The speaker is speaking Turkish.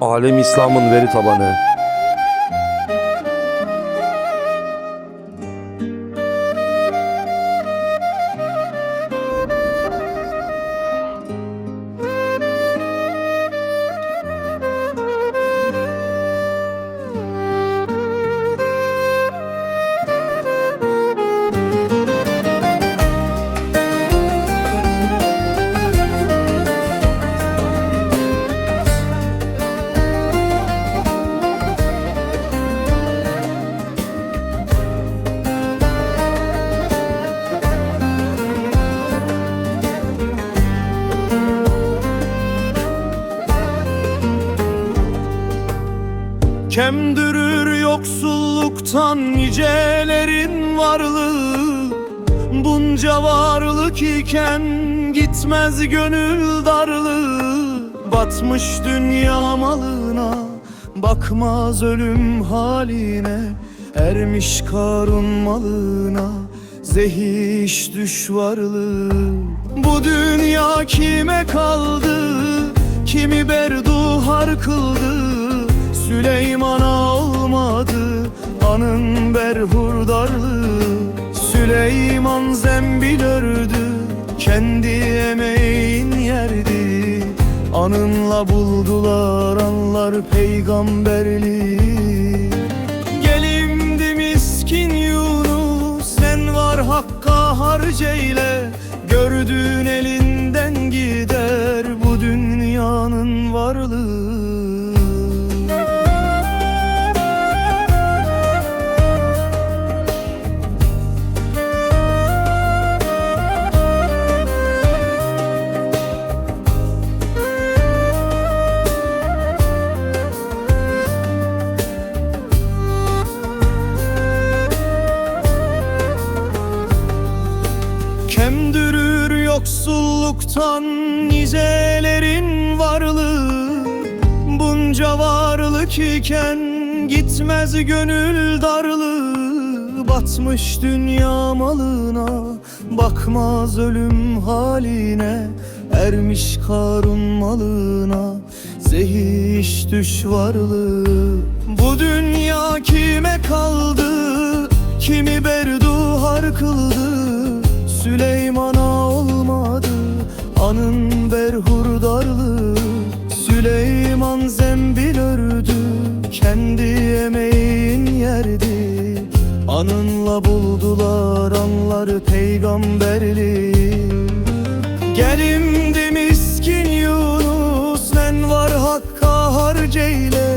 Alem İslam'ın veri tabanı. Kemdürür yoksulluktan nicelerin varlığı. Bunca varlık iken gitmez gönül darlığı. Batmış dünya malına bakmaz ölüm haline. Ermiş karun malına zehiş düş varlığı. Bu dünya kime kaldı? Kimi berduhar kıldı Süleyman'a olmadı anın berhurdarlığı. Süleyman zembil ördü kendi emeğin yerdi. Anınla buldular anlar peygamberliği. Gelimdi miskin Yunus sen var hakka harceyle Gördüğün elinden gider bu dünyanın varlığı yoksulluktan nicelerin varlığı Bunca varlık iken gitmez gönül darlığı Batmış dünya malına bakmaz ölüm haline Ermiş karun malına zehiş düş varlığı. Bu dünya kime kaldı? Kimi berduhar kıldı? Süleyman'a anın berhurdarlığı Süleyman zembil ördü kendi emeğin yerdi. Anınla buldular anlar peygamberliği Gelimdi miskin Yunus men var hakka harceyle